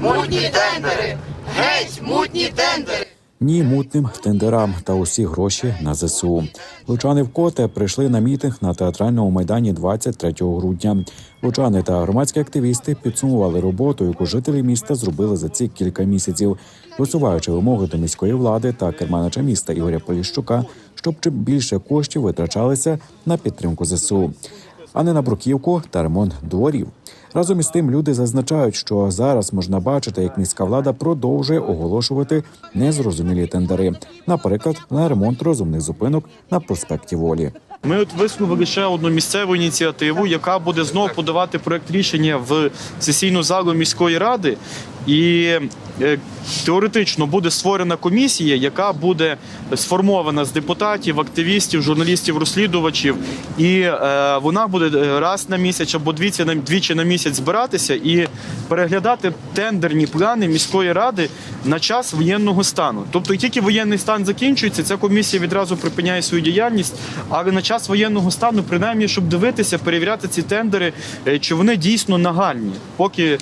мутні тендери! Геть мутні тендери! Ні мутним тендерам та усі гроші на ЗСУ. Лучани вкоте прийшли на мітинг на театральному майдані 23 грудня. Лучани та громадські активісти підсумували роботу, яку жителі міста зробили за ці кілька місяців, висуваючи вимоги до міської влади та керманича міста Ігоря Поліщука, щоб чим більше коштів витрачалися на підтримку ЗСУ, а не на бруківку та ремонт дворів. Разом із тим люди зазначають, що зараз можна бачити, як міська влада продовжує оголошувати незрозумілі тендери, наприклад, на ремонт розумних зупинок на проспекті Волі. Ми от висунули ще одну місцеву ініціативу, яка буде знову подавати проект рішення в сесійну залу міської ради. І теоретично буде створена комісія, яка буде сформована з депутатів, активістів, журналістів, розслідувачів, і е, вона буде е, раз на місяць або двічі на двічі на місяць збиратися і переглядати тендерні плани міської ради на час воєнного стану. Тобто, тільки воєнний стан закінчується, ця комісія відразу припиняє свою діяльність. Але на час воєнного стану, принаймні, щоб дивитися, перевіряти ці тендери, е, чи вони дійсно нагальні, поки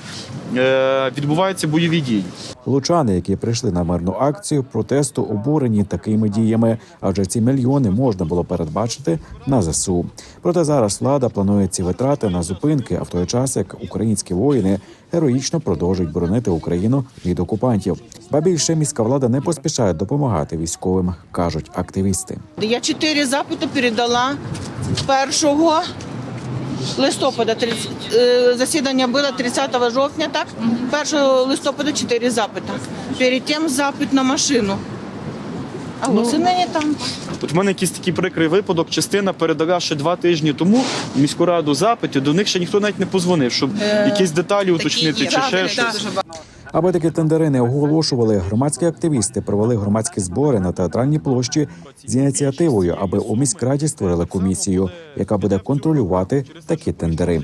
е, відбуваються бойові дії. Лучани, які прийшли на мирну акцію протесту, обурені такими діями, адже ці мільйони можна було передбачити на ЗСУ. Проте зараз влада планує ці витрати на зупинки, а в той час як українські воїни героїчно продовжують боронити Україну від окупантів. Ба більше міська влада не поспішає допомагати військовим, кажуть активісти. Я чотири запити передала 1 листопада. 30, е, засідання було 30 жовтня, так? 1 листопада чотири запити. Перед тим запит на машину. А ну, не там. От в мене якийсь такий прикрий випадок. Частина передала ще два тижні тому в міську раду запитів, До них ще ніхто навіть не позвонив, щоб якісь деталі уточнити чи ще щось. Аби такі тендери не оголошували, громадські активісти провели громадські збори на театральній площі з ініціативою, аби у міськраді створили комісію, яка буде контролювати такі тендери.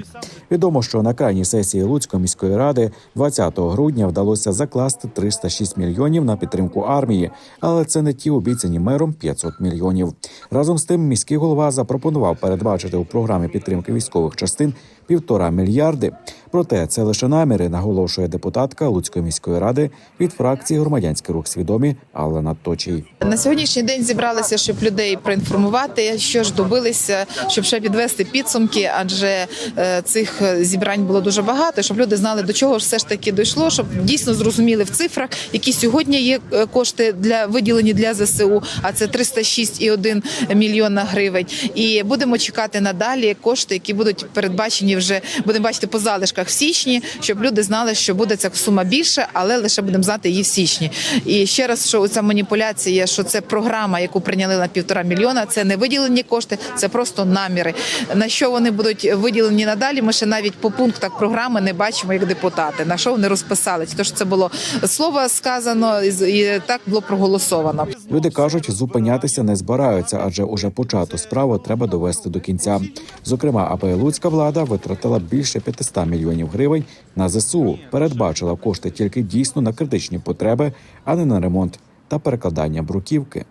Відомо, що на крайній сесії Луцької міської ради 20 грудня вдалося закласти 306 мільйонів на підтримку армії, але це не ті обіцяні мером 500 мільйонів. Разом з тим, міський голова запропонував передбачити у програмі підтримки військових частин півтора мільярди. Проте це лише наміри, наголошує депутатка Луцької міської ради від фракції громадянський рух свідомі Алла Точій. На сьогоднішній день зібралися, щоб людей проінформувати, що ж добилися, щоб ще підвести підсумки, адже е, цих зібрань було дуже багато, щоб люди знали, до чого ж все ж таки дійшло, щоб дійсно зрозуміли в цифрах, які сьогодні є е, кошти для виділені для ЗСУ. А це 306,1 мільйона гривень. І будемо чекати надалі кошти, які будуть передбачені вже будемо бачити по залишках в січні, щоб люди знали, що буде ця сума більше, але лише будемо знати її в січні. І ще раз, що ця маніпуляція, що це програма, яку прийняли на півтора мільйона, це не виділені кошти, це просто наміри. На що вони будуть виділені надалі? Ми ще навіть по пунктах програми не бачимо як депутати. На що вони розписали? Тож це було слово сказано і так було проголосовано. Люди кажуть, зупинятися не збираються, адже уже почату справу треба довести до кінця. Зокрема, аби луцька влада витратила більше 500 мільйонів гривень на ЗСУ, передбачила кошти тільки дійсно на критичні потреби, а не на ремонт та перекладання бруківки.